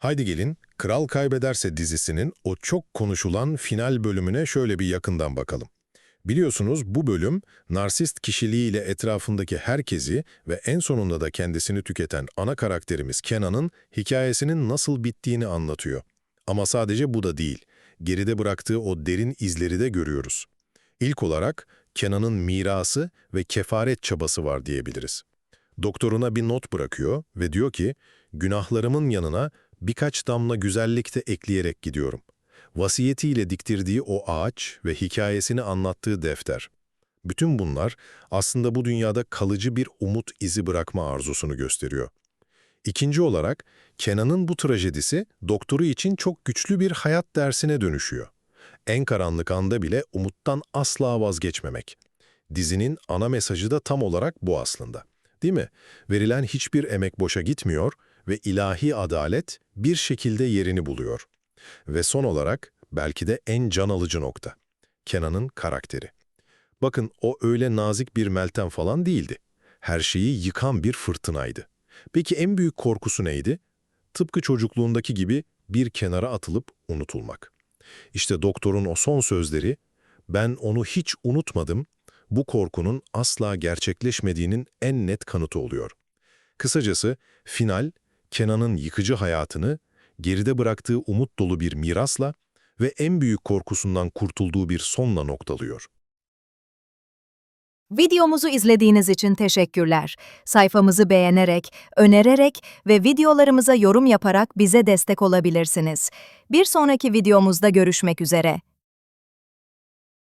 Haydi gelin, Kral Kaybederse dizisinin o çok konuşulan final bölümüne şöyle bir yakından bakalım. Biliyorsunuz bu bölüm, narsist kişiliğiyle etrafındaki herkesi ve en sonunda da kendisini tüketen ana karakterimiz Kenan'ın hikayesinin nasıl bittiğini anlatıyor. Ama sadece bu da değil, geride bıraktığı o derin izleri de görüyoruz. İlk olarak Kenan'ın mirası ve kefaret çabası var diyebiliriz. Doktoruna bir not bırakıyor ve diyor ki, günahlarımın yanına birkaç damla güzellik de ekleyerek gidiyorum. Vasiyetiyle diktirdiği o ağaç ve hikayesini anlattığı defter. Bütün bunlar aslında bu dünyada kalıcı bir umut izi bırakma arzusunu gösteriyor. İkinci olarak, Kenan'ın bu trajedisi doktoru için çok güçlü bir hayat dersine dönüşüyor. En karanlık anda bile umuttan asla vazgeçmemek. Dizinin ana mesajı da tam olarak bu aslında. Değil mi? Verilen hiçbir emek boşa gitmiyor ve ilahi adalet bir şekilde yerini buluyor. Ve son olarak belki de en can alıcı nokta. Kenan'ın karakteri. Bakın o öyle nazik bir Meltem falan değildi. Her şeyi yıkan bir fırtınaydı. Peki en büyük korkusu neydi? Tıpkı çocukluğundaki gibi bir kenara atılıp unutulmak. İşte doktorun o son sözleri, ben onu hiç unutmadım, bu korkunun asla gerçekleşmediğinin en net kanıtı oluyor. Kısacası final, Kenan'ın yıkıcı hayatını, geride bıraktığı umut dolu bir mirasla ve en büyük korkusundan kurtulduğu bir sonla noktalıyor. Videomuzu izlediğiniz için teşekkürler. Sayfamızı beğenerek, önererek ve videolarımıza yorum yaparak bize destek olabilirsiniz. Bir sonraki videomuzda görüşmek üzere.